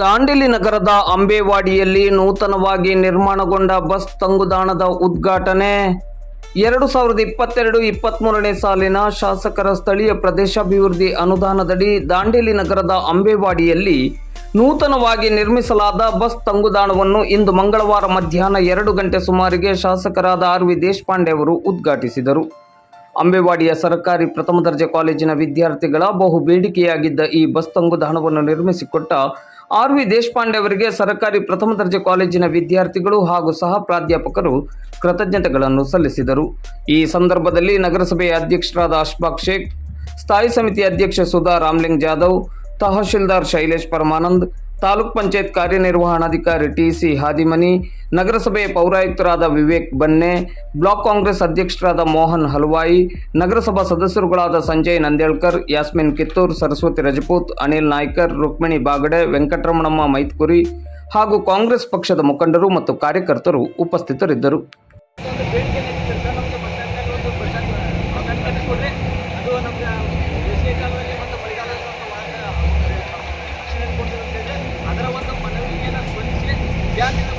ದಾಂಡೇಲಿ ನಗರದ ಅಂಬೇವಾಡಿಯಲ್ಲಿ ನೂತನವಾಗಿ ನಿರ್ಮಾಣಗೊಂಡ ಬಸ್ ತಂಗುದಾಣದ ಉದ್ಘಾಟನೆ. ಎರಡು ಸಾವಿರದ ಇಪ್ಪತ್ತೆರಡು ಇಪ್ಪತ್ತ್ಮೂರನೇ ಸಾಲಿನ ಶಾಸಕರ ಸ್ಥಳೀಯ ಪ್ರದೇಶಾಭಿವೃದ್ಧಿ ಅನುದಾನದಡಿ ದಾಂಡೇಲಿ ನಗರದ ಅಂಬೇವಾಡಿಯಲ್ಲಿ ನೂತನವಾಗಿ ನಿರ್ಮಿಸಲಾದ ಬಸ್ ತಂಗುದಾಣವನ್ನು ಇಂದು ಮಂಗಳವಾರ ಮಧ್ಯಾಹ್ನ ಎರಡು ಗಂಟೆ ಸುಮಾರಿಗೆ ಶಾಸಕರಾದ ಆರ್ ವಿ ದೇಶಪಾಂಡೆ ಅವರು ಉದ್ಘಾಟಿಸಿದರು. ಅಂಬೇವಾಡಿಯ ಸರ್ಕಾರಿ ಪ್ರಥಮ ದರ್ಜೆ ಕಾಲೇಜಿನ ವಿದ್ಯಾರ್ಥಿಗಳ ಬಹು ಬೇಡಿಕೆಯಾಗಿದ್ದ ಈ ಬಸ್ ತಂಗುದಾಣವನ್ನು ನಿರ್ಮಿಸಿಕೊಟ್ಟ ಆರ್ ವಿ ದೇಶಪಾಂಡೆ ಅವರಿಗೆ ಸರ್ಕಾರಿ ಪ್ರಥಮ ದರ್ಜೆ ಕಾಲೇಜಿನ ವಿದ್ಯಾರ್ಥಿಗಳು ಹಾಗೂ ಸಹ ಪ್ರಾಧ್ಯಾಪಕರು ಕೃತಜ್ಞತೆಗಳನ್ನು ಸಲ್ಲಿಸಿದರು. ಈ ಸಂದರ್ಭದಲ್ಲಿ ನಗರಸಭೆಯ ಅಧ್ಯಕ್ಷರಾದ ಅಶ್ಫಾಕ್ ಶೇಖ್, ಸ್ಥಾಯಿ ಸಮಿತಿ ಅಧ್ಯಕ್ಷ ಸುಧಾ ರಾಮ್ಲಿಂಗ್ ಜಾಧವ್, ತಹಶೀಲ್ದಾರ್ ಶೈಲೇಶ್ ಪರಮಾನಂದ್ ತಾಲೂಕ್ ಪಂಚಾಯತ್ ಕಾರ್ಯನಿರ್ವಹಣಾಧಿಕಾರಿ ಟಿ ಸಿ ಹಾದಿಮನಿ ನಗರಸಭೆಯ ಪೌರಾಯುಕ್ತರಾದ ವಿವೇಕ್ ಬನ್ನೆ, ಬ್ಲಾಕ್ ಕಾಂಗ್ರೆಸ್ ಅಧ್ಯಕ್ಷರಾದ ಮೋಹನ್ ಹಲ್ವಾಯಿ, ನಗರಸಭಾ ಸದಸ್ಯರುಗಳಾದ ಸಂಜಯ್ ನಂದೇಳ್ಕರ್, ಯಾಸ್ಮಿನ್ ಕಿತ್ತೂರ್, ಸರಸ್ವತಿ ರಜಪೂತ್, ಅನಿಲ್ ನಾಯ್ಕರ್, ರುಕ್ಮಿಣಿ ಬಾಗಡೆ, ವೆಂಕಟರಮಣಮ್ಮ ಮೈತ್ಕುರಿ ಹಾಗೂ ಕಾಂಗ್ರೆಸ್ ಪಕ್ಷದ ಮುಖಂಡರು ಮತ್ತು ಕಾರ್ಯಕರ್ತರು ಉಪಸ್ಥಿತರಿದ್ದರು. ಅದರ ಒಂದು ಮನವಿಗೆ ನಾವು ಸ್ಪಂದಿಸಿ ಯಾಕೆ